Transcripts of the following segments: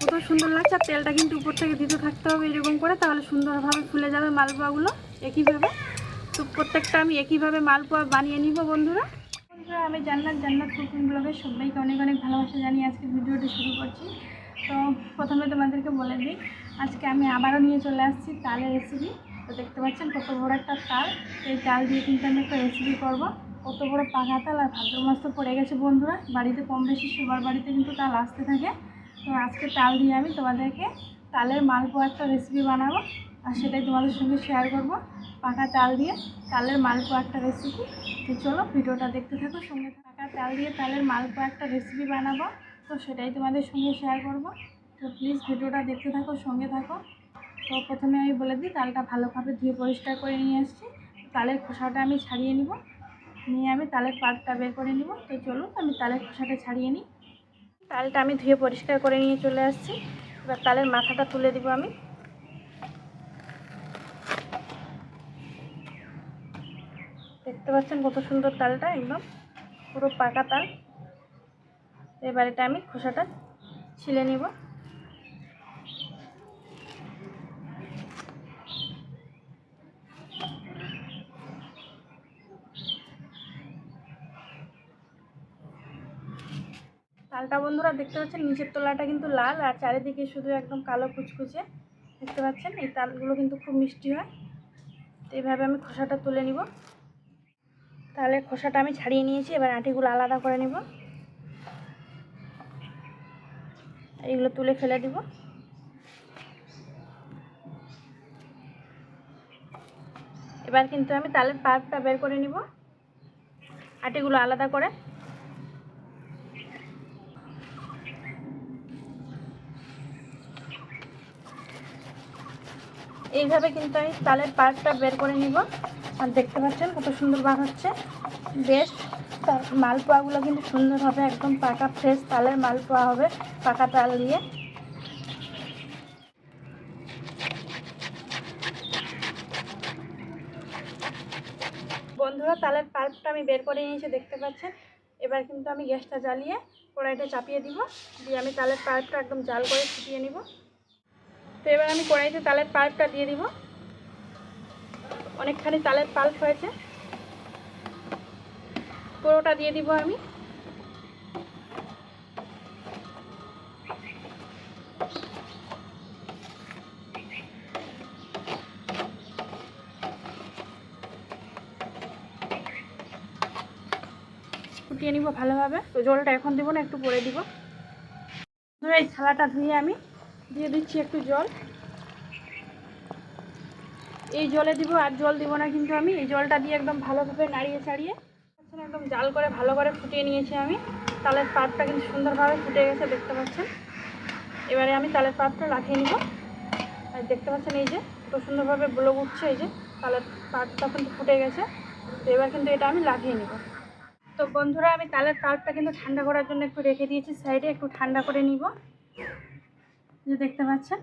কত সুন্দর লাগছে, আর তেলটা কিন্তু উপর থেকে দিতে থাকতে হবে এরকম করে, তাহলে সুন্দরভাবে ফুলে যাবে মালপোয়াগুলো একইভাবে। তো প্রত্যেকটা আমি একইভাবে মালপোয়া বানিয়ে নিব বন্ধুরা। বন্ধুরা, আমি জান্নাত জান্নাত কুকিং ব্লগের সবাইকে অনেক অনেক ভালোবাসা জানিয়ে আজকে ভিডিওটি শুরু করছি। তো প্রথমে তোমাদেরকে বলে দিই, আজকে আমি আবারও নিয়ে চলে আসছি তালের রেসিপি তো দেখতে পাচ্ছেন কত বড় একটা তাল। এই তাল দিয়ে কিন্তু আমি একটা রেসিপি করব। কত বড় পাকা তাল আর ভাদ্র মাস তো পড়ে গেছে বন্ধুরা। বাড়িতে কম বেশি সবার বাড়িতে কিন্তু তাল আসতে থাকে। তো আজকে তাল দিয়ে আমি তোমাদেরকে তালের মালপোয়া একটা রেসিপি বানাবো আর সেটাই তোমাদের সঙ্গে শেয়ার করব। পাকা তাল দিয়ে তালের মালপোয়া একটা রেসিপি তো চলো ভিডিওটা দেখতে থাকো, সঙ্গে পাকা তাল দিয়ে তালের মালপোয়া একটা রেসিপি বানাবো। তো সেটাই তোমাদের সঙ্গে শেয়ার করব। তো প্লিজ ভিডিওটা দেখতে থাকো, সঙ্গে থাকো। তো প্রথমে আমি বলে দিই, তালটা ভালোভাবে ধুয়ে পরিষ্কার করে নিয়ে আসছি। তালের খোসাটা আমি ছাড়িয়ে নিব। নিয়ে আমি তালের পাতটা বের করে নিব। তো চলুন, আমি তালের খোসাটা ছাড়িয়ে নিই। তালটা আমি ধুয়ে পরিষ্কার করে নিয়ে চলে আসছি। এবার তালের মাথাটা তুলে দিব আমি। দেখতে পাচ্ছেন কত সুন্দর তালটা একদম। পুরো পাকা তাল। এবার এটা আমি খোসাটা ছিলে নিব। তালটা বন্ধুরা দেখতে পাচ্ছেন, নিচের তলাটা কিন্তু লাল আর চারিদিকে শুধু একদম কালো কুচকুচে। দেখতে পাচ্ছেন, এই তালগুলো কিন্তু খুব মিষ্টি হয়। তো এইভাবে আমি খোসাটা তুলে নিব। তাহলে খোসাটা আমি ছাড়িয়ে নিয়েছি, এবার আটিগুলো আলাদা করে নিব। এইগুলো তুলে ফেলে দিব। এবার কিন্তু আমি তালের পাল্পটা বের করে নিব। আটিগুলো আলাদা করে। এইভাবে কিন্তু আমি তালের পাল্পটা বের করে নিব। আর দেখতে পাচ্ছেন কত সুন্দর বার হচ্ছে। বেশ, তার মালপোয়াগুলো কিন্তু সুন্দর হবে, একদম পাকা ফ্রেশ তালের মালপোয়া হবে, পাকা তাল দিয়ে। বন্ধুরা, তালের পাল্পটা আমি বের করে নিয়েছি, দেখতে পাচ্ছেন? এবার কিন্তু আমি গ্যাসটা জ্বালিয়ে কড়াইটা চাপিয়ে দিব। দিয়ে আমি তালের পাল্পটা একদম জাল করে ফুটিয়ে নিব। তো এবার আমি কড়াইতে তালের পাল্পটা দিয়ে দিব। অনেকখানি তালের পাল্প হয়েছে। পুরোটা দিয়ে দিব আমি। ভালোভাবে। তো জলটা এখন দিব না, একটু পরে দিব। ধরে এই থালাটা ধুয়ে আমি দিয়ে দিচ্ছি একটু জল। এই জলে দিব, আর জল দিব না কিন্তু আমি। এই জলটা দিয়ে একদম ভালোভাবে নাড়িয়ে ছাড়িয়ে একদম জাল করে ভালো করে ফুটিয়ে নিয়েছি আমি। তালের পাতটা কিন্তু সুন্দরভাবে ফুটে গেছে, দেখতে পাচ্ছেন? এবারে আমি তালের পাতটা লাফিয়ে নিব। আর দেখতে পাচ্ছেন এই যে, কত সুন্দরভাবে ব্লগ উঠছে এই যে, তালের পাতটা কিন্তু ফুটে গেছে। তো এবার কিন্তু এটা আমি লাফিয়ে নিব। তো বন্ধুরা, আমি তালের পাতটা কিন্তু ঠান্ডা করার জন্য একটু রেখে দিয়েছি, সাইডে একটু ঠান্ডা করে নিব। যে দেখতে পাচ্ছেন,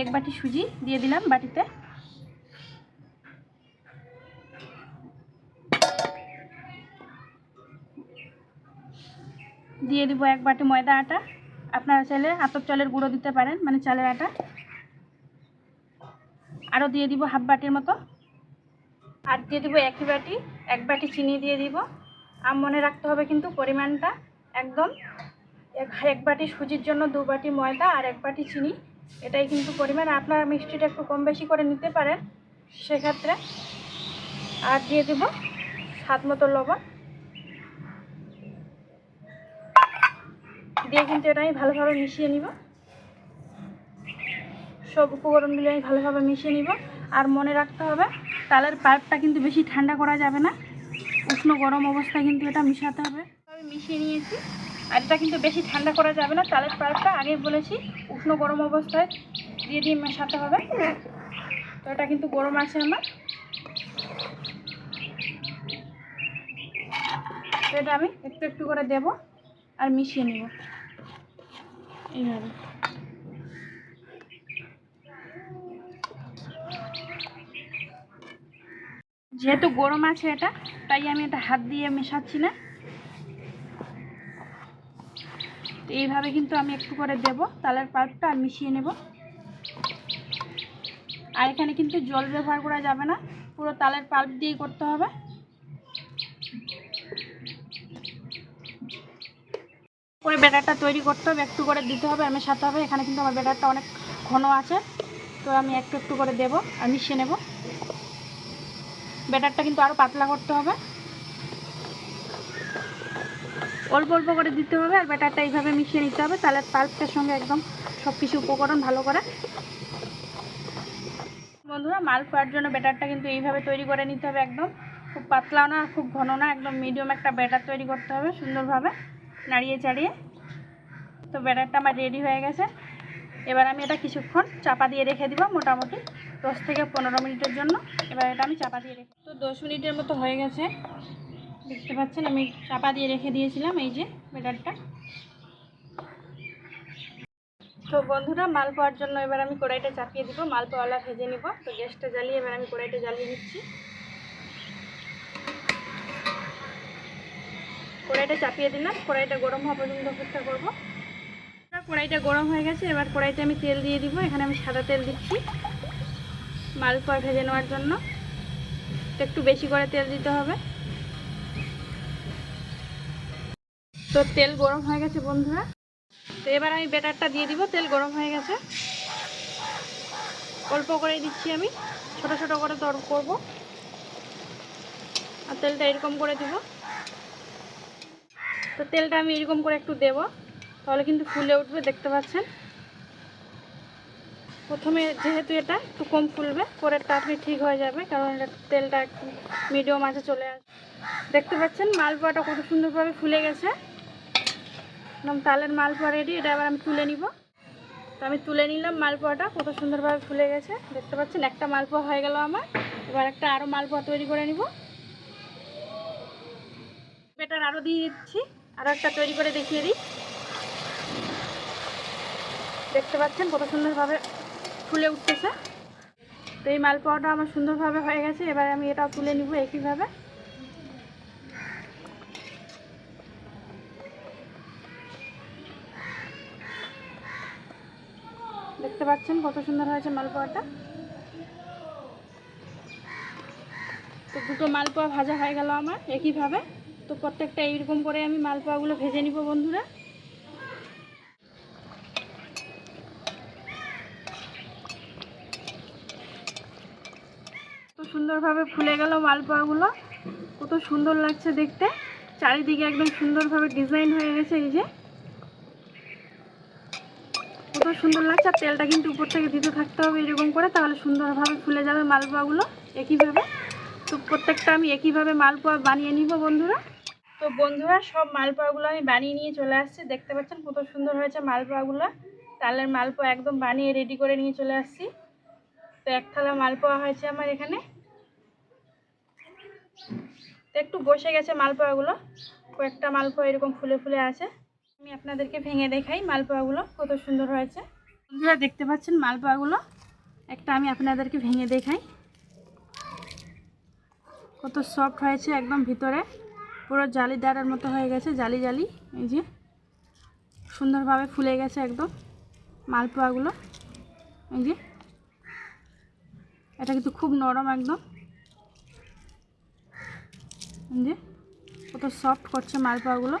এক বাটি সুজি দিয়ে দিলাম বাটিতে। দিয়ে দিব এক বাটি ময়দা আটা। আপনারা চাইলে আতপ চালের গুঁড়ো দিতে পারেন মানে চালের আটা। আরও দিয়ে দিব হাফ বাটির মতো। আর দিয়ে দিব একই বাটি, এক বাটি চিনি দিয়ে দিব। আম মনে রাখতে হবে কিন্তু পরিমাণটা একদম এক বাটি সুজির জন্য দু বাটি ময়দা আর এক বাটি চিনি। এটাই কিন্তু পরিমাণ। আপনারা মিষ্টিটা একটু কম বেশি করে নিতে পারেন সেক্ষেত্রে। আর দিয়ে দিব স্বাদ মতো লবণ। দিয়ে কিন্তু এটা আমি ভালোভাবে মিশিয়ে নিব। সব উপকরণগুলি আমি ভালোভাবে মিশিয়ে নিব। আর মনে রাখতে হবে, তালের পাইপটা কিন্তু বেশি ঠান্ডা করা যাবে না। উষ্ণ গরম অবস্থায় কিন্তু এটা মিশাতে হবে। আমি মিশিয়ে নিয়েছি। আর এটা কিন্তু বেশি ঠান্ডা করা যাবে না তালের পাইপটা আগেই বলেছি, উষ্ণ গরম অবস্থায় দিয়ে দিয়ে মেশাতে হবে। তো এটা কিন্তু গরম আছে আমার। তো এটা আমি একটু একটু করে দেব আর মিশিয়ে নেব। এইভাবে। যেহেতু গরম আছে এটা, তাই আমি এটা হাত দিয়ে মেশাচ্ছি না তো এইভাবে কিন্তু আমি একটু করে দেব, তালের পাল্পটা আর মিশিয়ে নেব। আর এখানে কিন্তু জল ব্যবহার করা যাবে না, পুরো তালের পাল্প দিয়েই করতে হবে। করে ব্যাটারটা তৈরি করতে হবে, একটু করে দিতে হবে, আমি সাথে হবে, এখানে কিন্তু আমার ব্যাটারটা অনেক ঘন আছে, তো আমি একটু একটু করে দেব আর মিশিয়ে নেব। ব্যাটারটা কিন্তু আরও পাতলা করতে হবে। অল্প অল্প করে দিতে হবে আর ব্যাটারটা এইভাবে মিশিয়ে নিতে হবে। তাহলে পাল্পটার সঙ্গে একদম সব কিছু উপকরণ ভালো করে। বন্ধুরা, মাল পাওয়ার জন্য ব্যাটারটা কিন্তু এইভাবে তৈরি করে নিতে হবে একদম। খুব পাতলাও না, খুব ঘন না, একদম মিডিয়াম একটা ব্যাটার তৈরি করতে হবে সুন্দরভাবে, নাড়িয়ে চাড়িয়ে। তো ব্যাটারটা আমার রেডি হয়ে গেছে। এবার আমি এটা কিছুক্ষণ চাপা দিয়ে রেখে দিব মোটামুটি দশ থেকে পনেরো মিনিটের জন্য। এবার এটা আমি চাপা দিয়ে রেখে তো দশ মিনিটের মতো হয়ে গেছে। দেখতে পাচ্ছেন, আমি চাপা দিয়ে রেখে দিয়েছিলাম এই যে ব্যাটারটা তো বন্ধুরা, মাল পাওয়ার জন্য এবার আমি কড়াইটা চাপিয়ে দিব, মাল পাওয়ালা ভেজে নিব। তো গ্যাসটা জ্বালিয়ে এবার আমি কড়াইটা জ্বালিয়ে দিচ্ছি কড়াইটা চাপিয়ে দিলাম, কড়াইটা গরম হওয়া পর্যন্ত অপেক্ষা করব। কড়াইটা গরম হয়ে গেছে, এবার কড়াইতে আমি তেল দিয়ে দিব, এখানে আমি সাদা তেল দিচ্ছি মালপোয়া ভেজে নেওয়ার জন্য। একটু বেশি করে তেল দিতে হবে। তো তেল গরম হয়ে গেছে বন্ধুরা। তো এবার আমি ব্যাটারটা দিয়ে দিব, তেল গরম হয়ে গেছে। অল্প করে দিচ্ছি আমি, ছোট ছোট করে তর করব। আর তেলটা এরকম করে দিব। তো তেলটা আমি এরকম করে একটু দেব, তাহলে কিন্তু ফুলে উঠবে, দেখতে পাচ্ছেন। প্রথমে যেহেতু এটা একটু কম ফুলবে, পরেরটা আপনি ঠিক হয়ে যাবে, কারণ এটা তেলটা একটু মিডিয়াম আছে, চলে আসবে। দেখতে পাচ্ছেন, মালপোয়াটা কত সুন্দরভাবে ফুলে গেছে। একদম তালের মালপোয়া রেডি এটা আবার আমি তুলে নিব। তো আমি তুলে নিলাম মালপোয়াটা, কত সুন্দরভাবে ফুলে গেছে। দেখতে পাচ্ছেন, একটা মালপোয়া হয়ে গেল আমার। এবার একটা আরও মালপোয়া তৈরি করে নিব। বেটার আরও দিয়ে দিচ্ছি আরও একটা তৈরি করে দেখিয়ে দিই। দেখতে পাচ্ছেন, কত সুন্দরভাবে ফুলে উঠতেছে। তো এই মালপোয়াটা আমার সুন্দরভাবে হয়ে গেছে, এবার আমি এটা তুলে নিব একইভাবে। দেখতে পাচ্ছেন কত সুন্দর হয়েছে মালপোয়াটা। তো দুটো মালপোয়া ভাজা হয়ে গেল আমার, একইভাবে। তো প্রত্যেকটা এইরকম করে আমি মালপোয়াগুলো ভেজে নিব বন্ধুরা। তো সুন্দরভাবে ফুলে গেল মালপোয়াগুলো। কত সুন্দর লাগছে দেখতে। চারিদিকে একদম সুন্দরভাবে ডিজাইন হয়ে গেছে এই যে। সুন্দর লাগছে, আর তেলটা কিন্তু উপর থেকে দিতে থাকতে হবে এরকম করে, তাহলে সুন্দরভাবে ফুলে যাবে মালপোয়াগুলো একইভাবে। তো প্রত্যেকটা আমি একইভাবে মালপোয়া বানিয়ে নিব বন্ধুরা। তো বন্ধুরা, সব মালপোয়াগুলো আমি বানিয়ে নিয়ে চলে আসছি। দেখতে পাচ্ছেন কত সুন্দর হয়েছে মালপোয়াগুলো। তালের মালপোয়া একদম বানিয়ে রেডি করে নিয়ে চলে আসছি। তো এক থালা মালপোয়া হয়েছে আমার এখানে। তো একটু বসে গেছে মালপোয়াগুলো। কয়েকটা মালপোয়া এরকম ফুলে ফুলে আছে। আমি আপনাদেরকে ভেঙে দেখাই মালপোয়াগুলো, কত সুন্দর হয়েছে। বন্ধুরা, দেখতে পাচ্ছেন মালপোয়াগুলো? একটা আমি আপনাদেরকে ভেঙে দেখাই। কত সফট হয়েছে একদম ভিতরে। পুরো জালি জালিদারের মতো হয়ে গেছে, জালি জালি। এই যে, সুন্দরভাবে ফুলে গেছে একদম মালপোয়াগুলো। এই যে, এটা কিন্তু খুব নরম একদম। যে, কত সফট করছে মালপোয়াগুলো।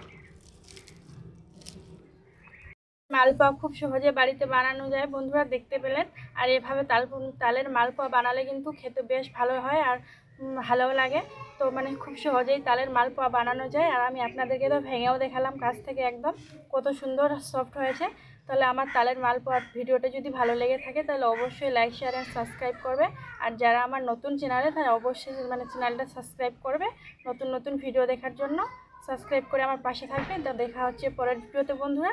মালপোয়া খুব সহজে বাড়িতে বানানো যায়। বন্ধুরা দেখতে পেলেন। আর এভাবে তাল তালের মালপোয়া বানালে কিন্তু খেতে বেশ ভালো হয় আর ভালোও লাগে। তো মানে খুব সহজেই তালের মালপোয়া বানানো যায়। আর আমি আপনাদেরকে তো ভেঙেও দেখালাম কাছ থেকে একদম, কত সুন্দর সফট হয়েছে। তাহলে আমার তালের মালপোয়ার ভিডিওটা যদি ভালো লেগে থাকে, তাহলে অবশ্যই লাইক শেয়ার অ্যান্ড সাবস্ক্রাইব করবে। আর যারা আমার নতুন চ্যানেলে তারা অবশ্যই মানে চ্যানেলটা সাবস্ক্রাইব করবে নতুন নতুন ভিডিও দেখার জন্য। সাবস্ক্রাইব করে আমার পাশে থাকবে তো দেখা হচ্ছে পরের ভিডিওতে বন্ধুরা।